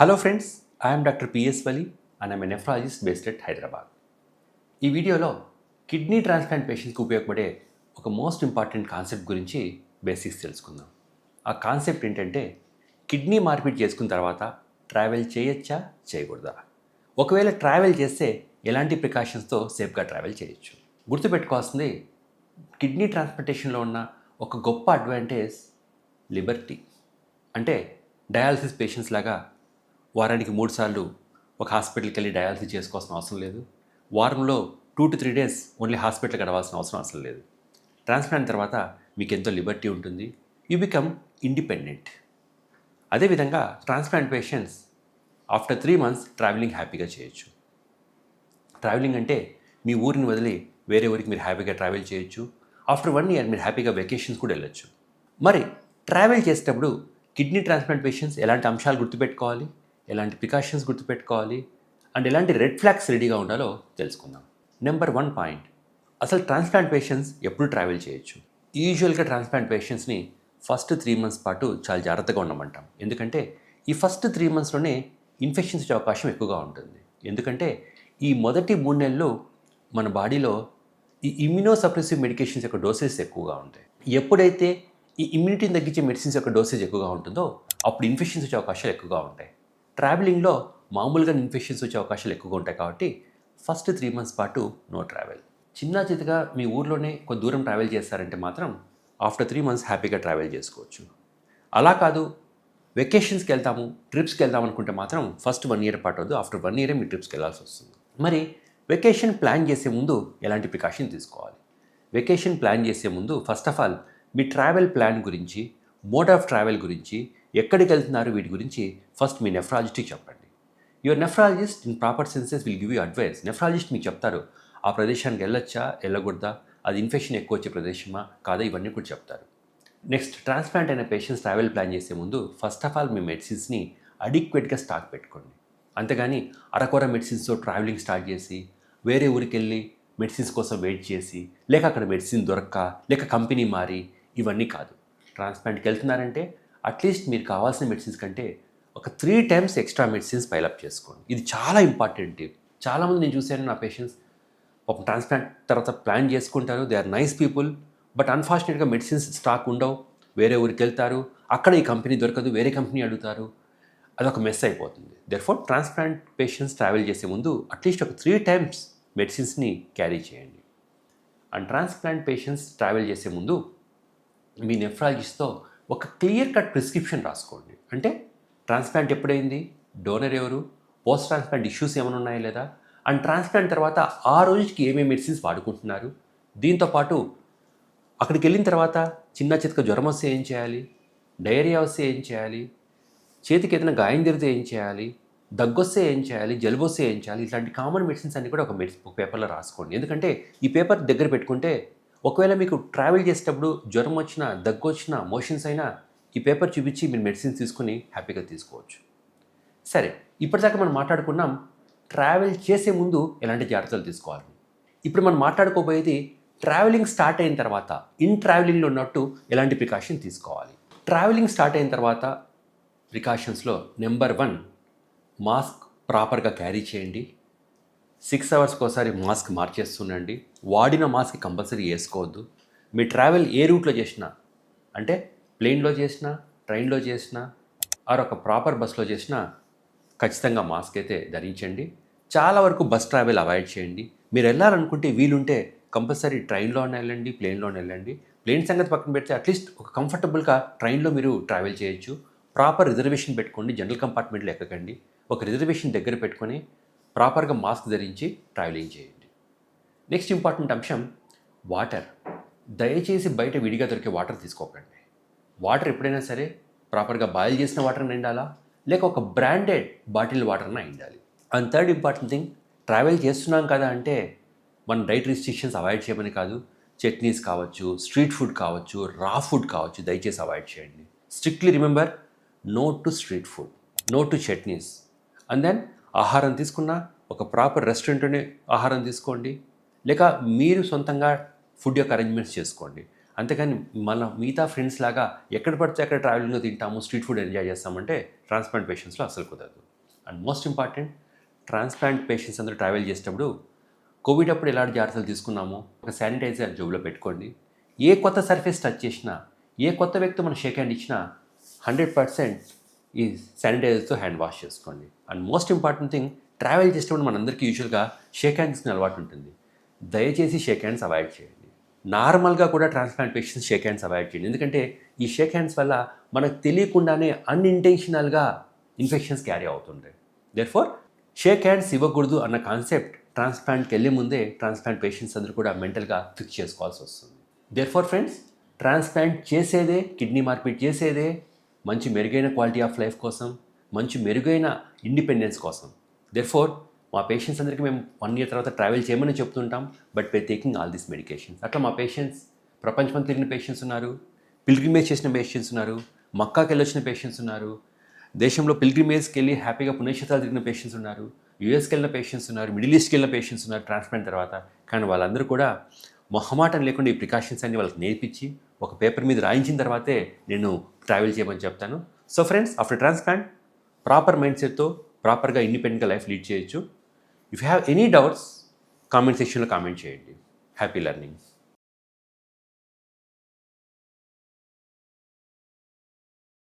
Hello friends I'm doctor P S Vali and I'm nephrologist based at Hyderabad ఈ వీడియోలో kidney transplant పేషెంట్స్కి ఉపయోగపడే ఒక మోస్ట్ ఇంపార్టెంట్ కాన్సెప్ట్ గురించి బేసిక్స్ తెలుసుకుందాం. ఆ కాన్సెప్ట్ ఏంటంటే కిడ్నీ మార్పిడి చేసుకున్న తర్వాత ట్రావెల్ చేయొచ్చా చేయకూడదా? ఒకవేళ ట్రావెల్ చేస్తే ఎలాంటి ప్రికాషన్స్తో సేఫ్గా ట్రావెల్ చేయొచ్చు? గుర్తుపెట్టుకోవాల్సింది కిడ్నీ ట్రాన్స్ప్లాంటేషన్లో ఉన్న ఒక గొప్ప అడ్వాంటేజ్ లిబర్టీ అంటే డయాలసిస్ పేషెంట్స్ లాగా వారానికి మూడు సార్లు ఒక హాస్పిటల్కి వెళ్ళి డయాలసిస్ చేసుకోవాల్సిన అవసరం లేదు. వారంలో two to three days only hospital గడవాల్సిన అవసరం అసలు లేదు. ట్రాన్స్ప్లాంట్ తర్వాత మీకు ఎంతో లిబర్టీ ఉంటుంది. You become independent. అదేవిధంగా transplant patients after three months travelling హ్యాపీగా చేయొచ్చు. ట్రావెలింగ్ అంటే మీ ఊరిని వదిలి వేరే ఊరికి మీరు హ్యాపీగా ట్రావెల్ చేయొచ్చు. ఆఫ్టర్ వన్ ఇయర్ మీరు హ్యాపీగా వెకేషన్స్ కూడా వెళ్ళొచ్చు. మరి ట్రావెల్ చేసేటప్పుడు కిడ్నీ ట్రాన్స్ప్లాంట్ పేషెంట్స్ ఎలాంటి అంశాలు గుర్తుపెట్టుకోవాలి? ఎలాంటి ప్రికాషన్స్ గుర్తుపెట్టుకోవాలి? అండ్ ఎలాంటి రెడ్ ఫ్లాగ్స్ రెడీగా ఉండాలో తెలుసుకుందాం. నెంబర్ వన్ పాయింట్ అసలు ట్రాన్స్ప్లాంట్ పేషెంట్స్ ఎప్పుడు ట్రావెల్ చేయొచ్చు? యూజువల్గా ట్రాన్స్ప్లాంట్ పేషెంట్స్ని ఫస్ట్ త్రీ మంత్స్ పాటు చాలా జాగ్రత్తగా ఉండమంటాం. ఎందుకంటే ఈ ఫస్ట్ త్రీ మంత్స్లోనే ఇన్ఫెక్షన్స్ వచ్చే అవకాశం ఎక్కువగా ఉంటుంది. ఎందుకంటే ఈ మొదటి మూడు నెలలు మన బాడీలో ఈ ఇమ్యూనో సప్రెసివ్ మెడికేషన్స్ యొక్క డోసెస్ ఎక్కువగా ఉంటాయి. ఎప్పుడైతే ఈ ఇమ్యూనిటీని తగ్గించే మెడిసిన్స్ యొక్క డోసేజ్ ఎక్కువగా ఉంటుందో అప్పుడు ఇన్ఫెక్షన్స్ వచ్చే అవకాశాలు ఎక్కువగా ఉంటాయి. ట్రావెలింగ్లో మామూలుగా ఇన్ఫెక్షన్స్ వచ్చే అవకాశాలు ఎక్కువగా ఉంటాయి కాబట్టి ఫస్ట్ త్రీ మంత్స్ పాటు నో ట్రావెల్. చిన్న చితగా మీ ఊర్లోనే కొంత దూరం ట్రావెల్ చేస్తారంటే మాత్రం ఆఫ్టర్ త్రీ మంత్స్ హ్యాపీగా ట్రావెల్ చేసుకోవచ్చు. అలా కాదు వెకేషన్స్కి వెళ్తాము ట్రిప్స్కి వెళ్దాం అనుకుంటే మాత్రం ఫస్ట్ వన్ ఇయర్ పాటు వద్దు ఆఫ్టర్ వన్ ఇయరే మీ ట్రిప్స్కి వెళ్ళాల్సి వస్తుంది. మరి వెకేషన్ ప్లాన్ చేసే ముందు ఎలాంటి ప్రికాషన్ తీసుకోవాలి? వెకేషన్ ప్లాన్ చేసే ముందు ఫస్ట్ ఆఫ్ ఆల్ మీ ట్రావెల్ ప్లాన్ గురించి మోడ్ ఆఫ్ ట్రావెల్ గురించి ఎక్కడికి వెళ్తున్నారు వీటి గురించి ఫస్ట్ మీ నెఫ్రాలజిస్ట్కి చెప్పండి. Your nephrologist in proper senses will give you advice nephrologist మీకు చెప్తారు ఆ ప్రదేశానికి వెళ్ళొచ్చా? వెళ్ళకూడదా? అది ఇన్ఫెక్షన్ ఎక్కువ వచ్చే ప్రదేశమా? కాదా? ఇవన్నీ కూడా చెప్తారు. నెక్స్ట్ ట్రాన్స్ప్లాంట్ అయిన పేషెంట్స్ ట్రావెల్ ప్లాన్ చేసే ముందు ఫస్ట్ ఆఫ్ ఆల్ మీ మెడిసిన్స్ని అడిక్వేట్గా స్టాక్ పెట్టుకోండి. అంతేగాని అరకొర మెడిసిన్స్తో ట్రావెలింగ్ స్టార్ట్ చేసి వేరే ఊరికి వెళ్ళి మెడిసిన్స్ కోసం వెయిట్ చేసి లేక అక్కడ మెడిసిన్ దొరక్క లేక కంపెనీ మారి ఇవన్నీ కాదు. ట్రాన్స్ప్లాంట్కి వెళ్తున్నారంటే అట్లీస్ట్ మీరు కావాల్సిన మెడిసిన్స్ కంటే ఒక three times extra medicines pile up చేసుకోండి. ఇది చాలా ఇంపార్టెంట్ టిప్ చాలామంది నేను చూశాను నా పేషెంట్స్ ఒక ట్రాన్స్ప్లాంట్ తర్వాత ప్లాన్ చేసుకుంటారు. They are nice people but అన్ఫార్చునేట్గా medicines stock ఉండవు. వేరే ఊరికి వెళ్తారు. అక్కడ ఈ కంపెనీ దొరకదు. వేరే కంపెనీ అడుగుతారు. అదొక మెస్ అయిపోతుంది. Therefore transplant patients travel చేసే ముందు అట్లీస్ట్ ఒక త్రీ టైమ్స్ మెడిసిన్స్ని క్యారీ చేయండి. అండ్ ట్రాన్స్ప్లాంట్ పేషెంట్స్ ట్రావెల్ చేసే ముందు మీ నెఫ్రాలజిస్ట్తో ఒక క్లియర్ కట్ ప్రిస్క్రిప్షన్ రాసుకోండి. అంటే ట్రాన్స్ప్లాంట్ ఎప్పుడైంది? డోనర్ ఎవరు? పోస్ట్ ట్రాన్స్ప్లాంట్ ఇష్యూస్ ఏమైనా ఉన్నాయా లేదా? అండ్ ట్రాన్స్ప్లాంట్ తర్వాత ఆ రోజుకి ఏమేమి మెడిసిన్స్ వాడుకుంటున్నారు? దీంతో పాటు అక్కడికి వెళ్ళిన తర్వాత చిన్న చితక జ్వరం వస్తే ఏం చేయాలి? డయేరియా వస్తే ఏం చేయాలి? చేతికి ఏదైనా గాయం జరిగితే ఏం చేయాలి? దగ్గొస్తే ఏం చేయాలి? జలుబు వస్తే ఏం చేయాలి? ఇట్లాంటి కామన్ మెడిసిన్స్ అన్నీ కూడా ఒక మెడిసి ఒక పేపర్లో రాసుకోండి. ఎందుకంటే ఈ పేపర్ దగ్గర పెట్టుకుంటే ఒకవేళ మీకు ట్రావెల్ చేసేటప్పుడు జ్వరం వచ్చినా దగ్గు వచ్చినా మోషన్స్ అయినా ఈ పేపర్ చూపించి మీరు మెడిసిన్స్ తీసుకుని హ్యాపీగా తీసుకోవచ్చు. సరే ఇప్పటిదాకా మనం మాట్లాడుకున్నాం ట్రావెల్ చేసే ముందు ఎలాంటి జాగ్రత్తలు తీసుకోవాలి. ఇప్పుడు మనం మాట్లాడుకోబోయేది ట్రావెలింగ్ స్టార్ట్ అయిన తర్వాత ఇన్ ట్రావెలింగ్లో ఉన్నట్టు ఎలాంటి ప్రికాషన్ తీసుకోవాలి. ట్రావెలింగ్ స్టార్ట్ అయిన తర్వాత ప్రికాషన్స్లో నెంబర్ వన్ మాస్క్ ప్రాపర్గా క్యారీ చేయండి. సిక్స్ అవర్స్కి ఒకసారి మాస్క్ మార్చేస్తుండండి. వాడిన మాస్క్ కంపల్సరీ వేసుకోవద్దు. మీ ట్రావెల్ ఏ రూట్లో చేసినా అంటే ప్లేన్లో చేసినా ట్రైన్లో చేసినా ఆర్ ఒక ప్రాపర్ బస్లో చేసినా ఖచ్చితంగా మాస్క్ అయితే ధరించండి. చాలా వరకు బస్ ట్రావెల్ అవాయిడ్ చేయండి. మీరు వెళ్ళాలనుకుంటే వీలుంటే కంపల్సరీ ట్రైన్లోనే వెళ్ళండి ప్లేన్లోనే వెళ్ళండి. ప్లేన్ సంగతి పక్కన పెడితే అట్లీస్ట్ ఒక కంఫర్టబుల్గా ట్రైన్లో మీరు ట్రావెల్ చేయొచ్చు. ప్రాపర్ రిజర్వేషన్ పెట్టుకోండి జనరల్ కంపార్ట్మెంట్లో ఎక్కకండి. ఒక రిజర్వేషన్ దగ్గర పెట్టుకొని ప్రాపర్గా మాస్క్ ధరించి ట్రావెలింగ్ చేయండి. నెక్స్ట్ ఇంపార్టెంట్ అంశం వాటర్. దయచేసి బయట విడిగా దొరికే వాటర్ తీసుకోకండి. వాటర్ ఎప్పుడైనా సరే ప్రాపర్గా బాయిల్ చేసిన వాటర్ నిండాలా? లేక ఒక బ్రాండెడ్ బాటిల్ వాటర్న అయిండాలి. And third important thing travel చేస్తున్నాం కదా అంటే మన డైట్ రిస్ట్రిక్షన్స్ అవాయిడ్ చేయమని కాదు. చట్నీస్ కావచ్చు స్ట్రీట్ ఫుడ్ కావచ్చు రా ఫుడ్ కావచ్చు దయచేసి అవాయిడ్ చేయండి. Strictly remember no to street food no to chutneys. And then ఆహారం తీసుకున్నా ఒక ప్రాపర్ రెస్టారెంట్లోనే ఆహారం తీసుకోండి. లేక మీరు సొంతంగా ఫుడ్ యొక్క అరేంజ్మెంట్స్ చేసుకోండి. అంతేకాని మన మిగతా ఫ్రెండ్స్ లాగా ఎక్కడ పడితే అక్కడ ట్రావెలింగ్లో తింటాము స్ట్రీట్ ఫుడ్ ఎంజాయ్ చేస్తామంటే ట్రాన్స్ప్లాంట్ పేషెంట్స్లో అసలు కుదరదు. And most important transplant patients అందరూ ట్రావెల్ చేసేటప్పుడు కోవిడ్ అప్పుడు ఎలాంటి జాగ్రత్తలు తీసుకున్నామో ఒక శానిటైజర్ జోబులో పెట్టుకోండి. ఏ కొత్త సర్ఫేస్ టచ్ చేసినా ఏ కొత్త వ్యక్తి మనం షేక్ హ్యాండ్ ఇచ్చినా హండ్రెడ్ పర్సెంట్ ఈ శానిటైజర్తో హ్యాండ్ వాష్ చేసుకోండి. And most important thing travel చేసేటప్పుడు మనందరికీ యూజువల్గా షేక్ హ్యాండ్స్ని అలవాటు ఉంటుంది. దయచేసి షేక్ హ్యాండ్స్ అవాయిడ్ చేయండి. నార్మల్గా కూడా transplant patients shake hands avoid చేయండి. ఎందుకంటే ఈ షేక్ హ్యాండ్స్ వల్ల మనకు తెలియకుండానే అన్ఇంటెన్షనల్గా ఇన్ఫెక్షన్స్ క్యారీ అవుతుంటాయి. దేర్ ఫోర్ షేక్ హ్యాండ్స్ ఇవ్వకూడదు అన్న కాన్సెప్ట్ ట్రాన్స్ప్లాంట్కి వెళ్ళే ముందే ట్రాన్స్ప్లాంట్ పేషెంట్స్ అందరూ కూడా మెంటల్గా ఫిక్స్ చేసుకోవాల్సి వస్తుంది. దేర్ ఫోర్ ఫ్రెండ్స్ ట్రాన్స్ప్లాంట్ చేసేదే కిడ్నీ మార్పిడి చేసేదే మంచి మెరుగైన క్వాలిటీ ఆఫ్ లైఫ్ కోసం మంచి మెరుగైన ఇండిపెండెన్స్ కోసం. దెర్ఫోర్ మా పేషెంట్స్ అందరికీ మేము వన్ ఇయర్ తర్వాత ట్రావెల్ చేయమని చెప్తుంటాం but by taking all this medications అట్లా మా పేషెంట్స్ ప్రపంచం తిరిగిన పేషెంట్స్ ఉన్నారు పిల్గ్రిమేజ్ చేసిన పేషెంట్స్ ఉన్నారు మక్కాకి వెళ్ళొచ్చిన పేషెంట్స్ ఉన్నారు దేశంలో పిల్గ్రిమేజ్కి వెళ్ళి హ్యాపీగా పుణ్యక్షేత్రాలు తిరిగిన పేషెంట్స్ ఉన్నారు యూఎస్కి వెళ్ళిన పేషెంట్స్ ఉన్నారు మిడిల్ ఈస్ట్కి వెళ్ళిన పేషెంట్స్ ఉన్నారు ట్రాన్స్ప్లాంట్ తర్వాత. కానీ వాళ్ళందరూ కూడా మొహమాటం లేకుండా ఈ ప్రికాషన్స్ అన్ని వాళ్ళకి నేర్పించి ఒక పేపర్ మీద రాయించిన తర్వాతే నేను ట్రావెల్ చేయమని చెప్తాను. So friends after transplant proper mind సెట్తో ప్రాపర్గా ఇండిపెండెంట్గా లైఫ్ లీడ్ చేయొచ్చు. If you have any doubts comment సెక్షన్లో కామెంట్ చేయండి. Happy learning